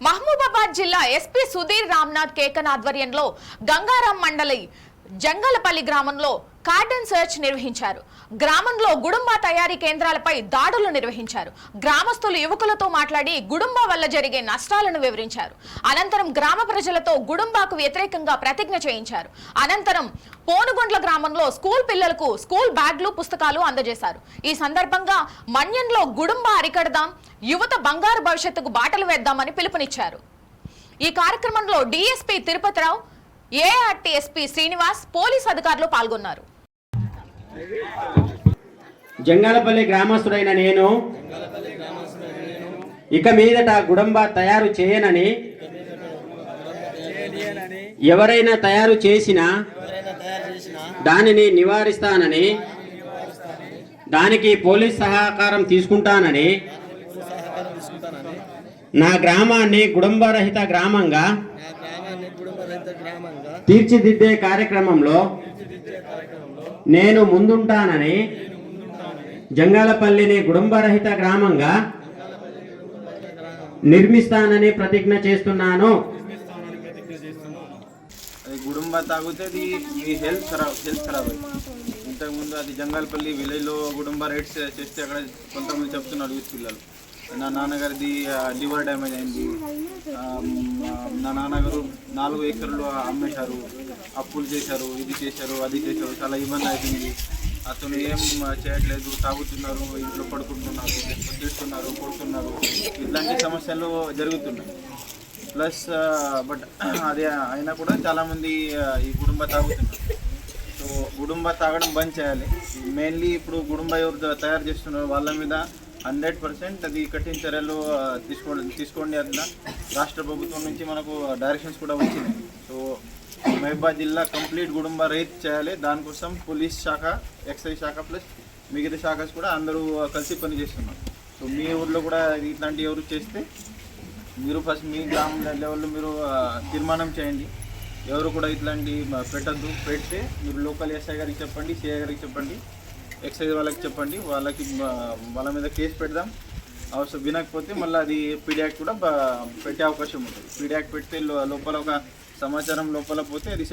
మహబూబాబాద్ జిల్లా ఎస్పీ సుధీర్ రామ్నాథ్ కేకన్ ఆధ్వర్యంలో గంగారాం మండలి జంగలపల్లి గ్రామంలో కార్డన్ సెర్చ్ నిర్వహించారు. గ్రామంలో గుడుంబా తయారీ కేంద్రాలపై దాడులు నిర్వహించారు. గ్రామస్తులు యువకులతో మాట్లాడి గుడుంబా వల్ల జరిగే నష్టాలను వివరించారు. అనంతరం గ్రామ ప్రజలతో గుడుంబాకు వ్యతిరేకంగా ప్రతిజ్ఞ చేయించారు. అనంతరం పోనుగొండ్ల గ్రామంలో స్కూల్ పిల్లలకు స్కూల్ బ్యాగ్లు పుస్తకాలు అందజేశారు. ఈ సందర్భంగా మన్యంలో గుడుంబా అరికడదాం యువత బంగారు భవిష్యత్తుకు బాటలు వేద్దామని పిలుపునిచ్చారు. ఈ కార్యక్రమంలో డిఎస్పీ తిరుపతిరావు ఏఆర్టీఎస్పీ శ్రీనివాస్ పోలీస్ అధికారులు పాల్గొన్నారు. జంగాలపల్లి గ్రామస్తుడైన నేను ఇక మీదట గుడంబ తయారు చేయనని ఎవరైనా తయారు చేసినా దానిని నివారిస్తానని దానికి పోలీస్ సహకారం తీసుకుంటానని నా గ్రామాన్ని గుడంబరహిత గ్రామంగా తీర్చిదిద్దే కార్యక్రమంలో నేను ముందుంటానని జంగాలపల్లిని కుటుంబరహిత గ్రామంగా నిర్మిస్తానని ప్రతిజ్ఞ చేస్తున్నాను. అది గుడుంబ తాగితే అది మీ హెల్త్ ఖరాబ్ హెల్త్ ఖరాబ్ అవుతుంది ఇంతకుముందు అది జంగాలపల్లి విలేజ్లో గుడుంబ రైడ్స్ చేస్తే అక్కడ కొంతమంది చెప్తున్నారు యూత్ పిల్లలు. నా నాన్నగారిది లివర్ డ్యామేజ్ అయింది. నా నాన్నగారు నాలుగు ఎకర్లు అమ్మేశారు. అప్పులు చేశారు ఇది చేశారు అది చేశారు చాలా ఇబ్బంది అవుతుంది అతను ఏం చేయట్లేదు తాగుతున్నారు ఇంట్లో పడుకుంటున్నారు చేస్తున్నారు తిడుతున్నారు కొడుతున్నారు. ఇట్లాంటి సమస్యలు జరుగుతున్నాయి. ప్లస్ బట్ అది అయినా కూడా చాలామంది ఈ గుడుంబ తాగుతున్నారు. సో గుడుంబ తాగడం బంద్ చేయాలి. మెయిన్లీ ఇప్పుడు గుడుంబ ఎవరు తయారు చేస్తున్నారు వాళ్ళ మీద హండ్రెడ్ పర్సెంట్ అది కఠిన చర్యలు తీసుకో తీసుకోండి తీసుకోండి అట్లా రాష్ట్ర ప్రభుత్వం నుంచి మనకు డైరెక్షన్స్ కూడా వచ్చినాయి. సో మహబాద్ జిల్లా కంప్లీట్ గుడుంబ రైత్ చేయాలి. దానికోసం పోలీస్ శాఖ ఎక్సైజ్ శాఖ ప్లస్ మిగతా శాఖస్ కూడా అందరూ కలిసి పనిచేస్తున్నారు సో మీ ఊర్లో కూడా ఇట్లాంటి ఎవరు చేస్తే మీరు ఫస్ట్ మీ గ్రామ లెవెల్లో మీరు తీర్మానం చేయండి. ఎవరు కూడా ఇట్లాంటి పెట్టద్దు. పెడితే మీరు లోకల్ ఎస్ఐ గారికి చెప్పండి సిఐ గారికి చెప్పండి. ఎక్సైజ్ వాళ్ళకి చెప్పండి. వాళ్ళకి వాళ్ళ మీద కేసు పెడదాం. అవసరం వినకపోతే మళ్ళీ అది పీడియాక్ కూడా పెట్టే అవకాశం ఉంటుంది. పీడియాక్ పెడితే లోపల ఒక సమాచారం లోపల పోతే అది